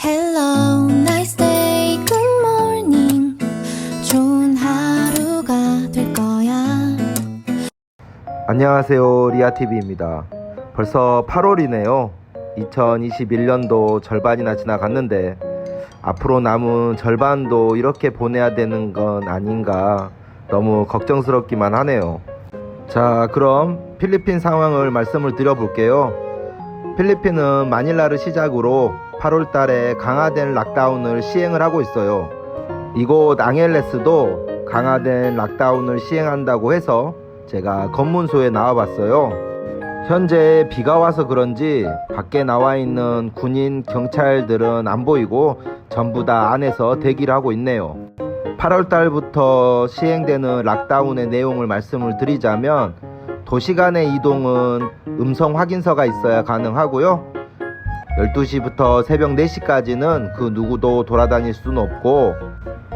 Hello, nice day, good morning. 좋은 하루가 될 거야. 안녕하세요. 리아TV입니다. 벌써 8월이네요. 2021년도 절반이나 지나갔는데, 앞으로 남은 절반도 이렇게 보내야 되는 건 아닌가, 너무 걱정스럽기만 하네요. 자, 그럼 필리핀 상황을 말씀을 드려볼게요. 필리핀은 마닐라를 시작으로 8월 달에 강화된 락다운을 시행을 하고 있어요. 이곳 앙헬레스도 강화된 락다운을 시행한다고 해서 제가 검문소에 나와 봤어요. 현재 비가 와서 그런지 밖에 나와 있는 군인 경찰들은 안 보이고 전부 다 안에서 대기를 하고 있네요. 8월 달부터 시행되는 락다운의 내용을 말씀을 드리자면 도시 간의 이동은 음성 확인서가 있어야 가능하고요. 12시부터 새벽 4시까지는 그 누구도 돌아다닐 수는 없고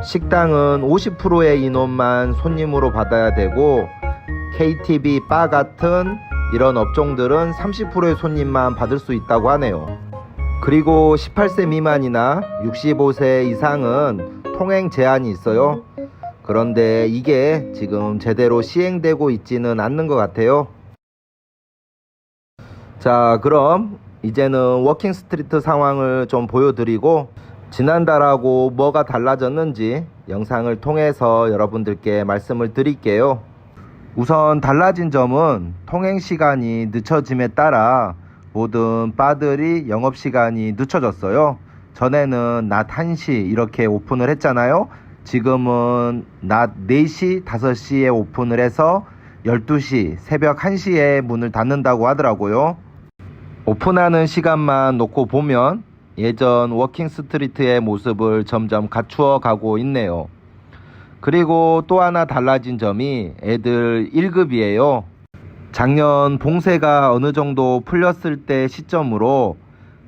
식당은 50%의 인원만 손님으로 받아야 되고 KTV 바 같은 이런 업종들은 30%의 손님만 받을 수 있다고 하네요. 그리고 18세 미만이나 65세 이상은 통행 제한이 있어요. 그런데 이게 지금 제대로 시행되고 있지는 않는 것 같아요. 자, 그럼 이제는 워킹 스트리트 상황을 좀 보여드리고 지난달하고 뭐가 달라졌는지 영상을 통해서 여러분들께 말씀을 드릴게요. 우선 달라진 점은 통행 시간이 늦춰짐에 따라 모든 바들이 영업 시간이 늦춰졌어요. 전에는 낮 1시 이렇게 오픈을 했잖아요. 지금은 낮 4시, 5시에 오픈을 해서 12시, 새벽 1시에 문을 닫는다고 하더라고요. 오픈하는 시간만 놓고 보면 예전 워킹 스트리트의 모습을 점점 갖추어 가고 있네요. 그리고 또 하나 달라진 점이 애들 1급이에요. 작년 봉쇄가 어느 정도 풀렸을 때 시점으로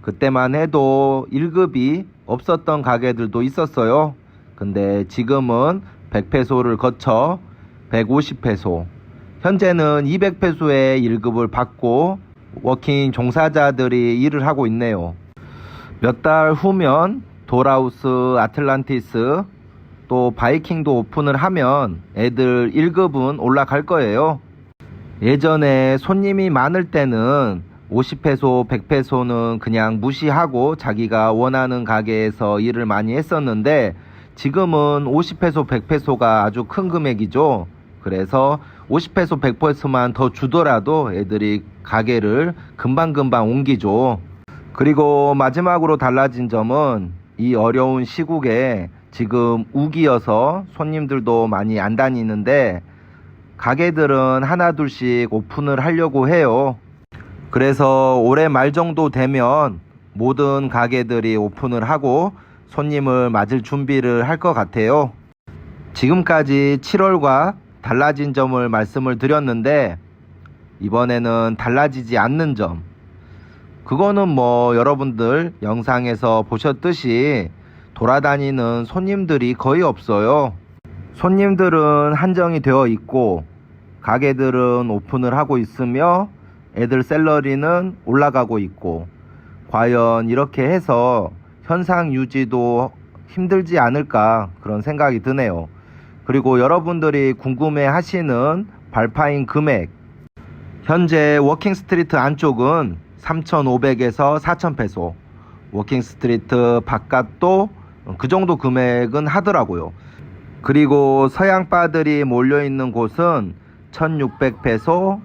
그때만 해도 1급이 없었던 가게들도 있었어요. 근데 지금은 100페소를 거쳐 150페소, 현재는 200페소의 1급을 받고 워킹 종사자들이 일을 하고 있네요. 몇 달 후면 도라우스 아틀란티스 또 바이킹도 오픈을 하면 애들 1급은 올라갈 거예요. 예전에 손님이 많을 때는 50페소, 100페소는 그냥 무시하고 자기가 원하는 가게에서 일을 많이 했었는데 지금은 50페소, 100페소가 아주 큰 금액이죠. 그래서 50페소, 100페소만 더 주더라도 애들이 가게를 금방금방 옮기죠. 그리고 마지막으로 달라진 점은 이 어려운 시국에 지금 우기여서 손님들도 많이 안 다니는데 가게들은 하나둘씩 오픈을 하려고 해요. 그래서 올해 말 정도 되면 모든 가게들이 오픈을 하고 손님을 맞을 준비를 할 것 같아요. 지금까지 7월과 달라진 점을 말씀을 드렸는데 이번에는 달라지지 않는 점. 그거는 뭐 여러분들 영상에서 보셨듯이 돌아다니는 손님들이 거의 없어요. 손님들은 한정이 되어 있고 가게들은 오픈을 하고 있으며 애들 샐러리는 올라가고 있고 과연 이렇게 해서 현상 유지도 힘들지 않을까 그런 생각이 드네요. 그리고 여러분들이 궁금해 하시는 발파인 금액 현재 워킹 스트리트 안쪽은 3,500에서 4,000페소 워킹 스트리트 바깥도 그 정도 금액은 하더라고요. 그리고 서양 바들이 몰려 있는 곳은 1,600페소,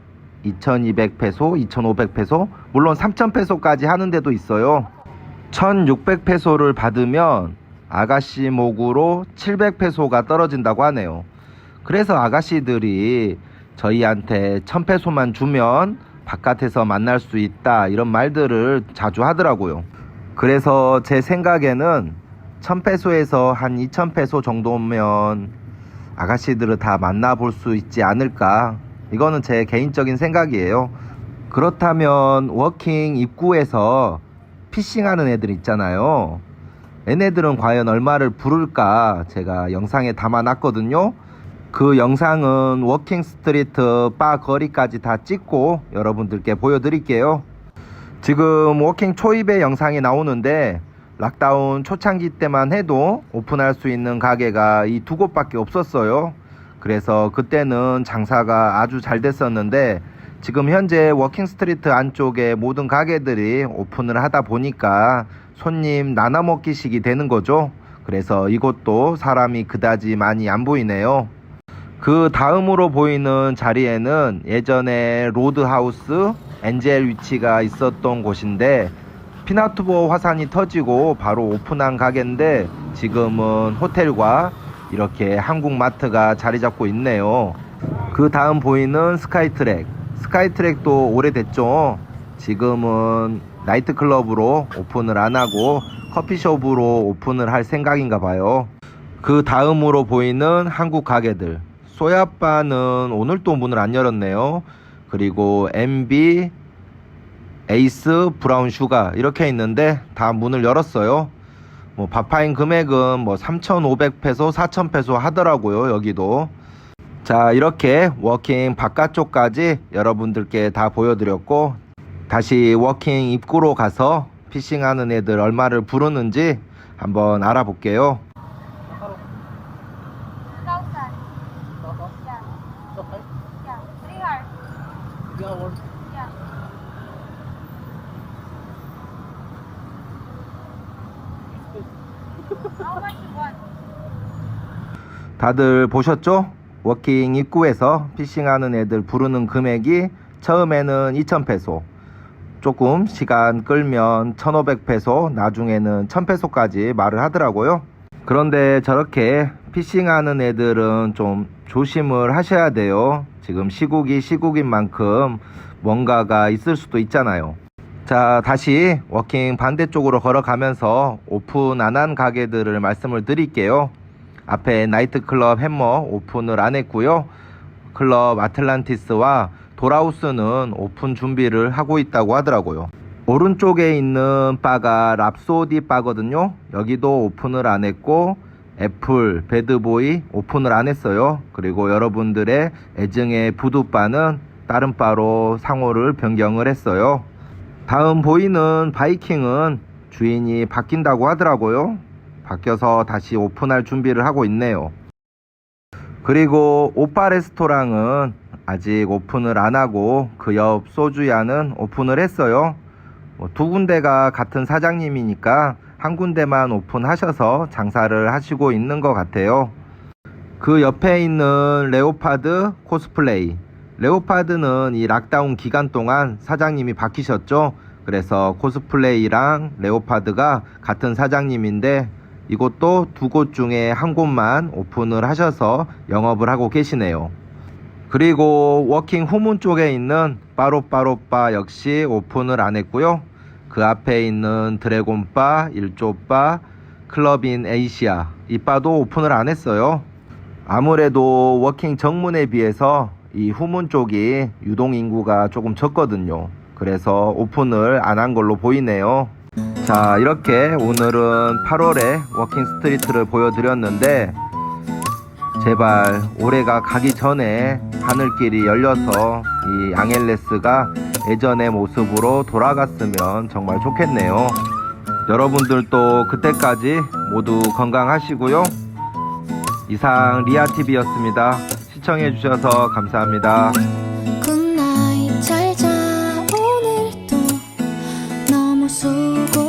2,200페소, 2,500페소, 물론 3,000페소까지 하는 데도 있어요. 1,600페소를 받으면 아가씨 목으로 700페소가 떨어진다고 하네요. 그래서 아가씨들이 저희한테 1000페소만 주면 바깥에서 만날 수 있다 이런 말들을 자주 하더라고요. 그래서 제 생각에는 1000페소에서 한 2000페소 정도면 아가씨들을 다 만나볼 수 있지 않을까. 이거는 제 개인적인 생각이에요. 그렇다면 워킹 입구에서 피싱하는 애들 있잖아요. 얘네들은 과연 얼마를 부를까 제가 영상에 담아놨거든요. 그 영상은 워킹 스트리트 바 거리까지 다 찍고 여러분들께 보여드릴게요. 지금 워킹 초입의 영상이 나오는데 락다운 초창기 때만 해도 오픈할 수 있는 가게가 이 두 곳밖에 없었어요. 그래서 그때는 장사가 아주 잘 됐었는데 지금 현재 워킹 스트리트 안쪽에 모든 가게들이 오픈을 하다 보니까 손님 나눠 먹기식이 되는 거죠. 그래서 이곳도 사람이 그다지 많이 안 보이네요. 그 다음으로 보이는 자리에는 예전에 로드하우스 엔젤 위치가 있었던 곳인데 피나투보 화산이 터지고 바로 오픈한 가게인데 지금은 호텔과 이렇게 한국 마트가 자리 잡고 있네요. 그 다음 보이는 스카이트랙. 스카이트랙도 오래됐죠. 지금은 나이트클럽으로 오픈을 안 하고 커피숍으로 오픈을 할 생각인가 봐요. 그 다음으로 보이는 한국 가게들. 소야바는 오늘 또 문을 안 열었네요. 그리고 MB, 에이스, 브라운 슈가 이렇게 있는데 다 문을 열었어요. 뭐 바파인 금액은 뭐 3,500페소, 4,000페소 하더라고요. 여기도. 자, 이렇게 워킹 바깥쪽까지 여러분들께 다 보여드렸고 다시 워킹 입구로 가서 피싱하는 애들 얼마를 부르는지 한번 알아볼게요. 다들 보셨죠? 워킹 입구에서 피싱하는 애들 부르는 금액이 처음에는 2,000페소, 조금 시간 끌면 1,500페소, 나중에는 1,000페소까지 말을 하더라고요. 그런데 저렇게 피싱하는 애들은 좀 조심을 하셔야 돼요. 지금 시국이 시국인 만큼 뭔가가 있을 수도 있잖아요. 자, 다시 워킹 반대쪽으로 걸어가면서 오픈 안 한 가게들을 말씀을 드릴게요. 앞에 나이트클럽 해머 오픈을 안 했고요. 클럽 아틀란티스와 도라우스는 오픈 준비를 하고 있다고 하더라고요. 오른쪽에 있는 바가 랍소디 바거든요. 여기도 오픈을 안 했고 애플, 배드보이 오픈을 안 했어요. 그리고 여러분들의 애증의 부두바는 다른 바로 상호를 변경을 했어요. 다음 보이는 바이킹은 주인이 바뀐다고 하더라고요. 바뀌어서 다시 오픈할 준비를 하고 있네요. 그리고 오빠 레스토랑은 아직 오픈을 안 하고 그 옆 소주야는 오픈을 했어요. 뭐두 군데가 같은 사장님이니까 한 군데만 오픈하셔서 장사를 하시고 있는 것 같아요. 그 옆에 있는 레오파드 코스플레이. 레오파드는 이 락다운 기간 동안 사장님이 바뀌셨죠. 그래서 코스플레이랑 레오파드가 같은 사장님인데 이곳도 두 곳 중에 한 곳만 오픈을 하셔서 영업을 하고 계시네요. 그리고 워킹 후문 쪽에 있는 빠로빠로바 역시 오픈을 안 했고요. 그 앞에 있는 드래곤바, 일조바, 클럽인 에이시아 이 바도 오픈을 안 했어요. 아무래도 워킹 정문에 비해서 이 후문 쪽이 유동 인구가 조금 적거든요. 그래서 오픈을 안 한 걸로 보이네요. 자, 이렇게 오늘은 8월에 워킹 스트리트를 보여드렸는데 제발 올해가 가기 전에 하늘길이 열려서 이 앙헬레스가 예전의 모습으로 돌아갔으면 정말 좋겠네요. 여러분들도 그때까지 모두 건강하시고요. 이상 리아TV였습니다. 시청해주셔서 감사합니다. 굿나잇 잘자 오늘도 너무 수고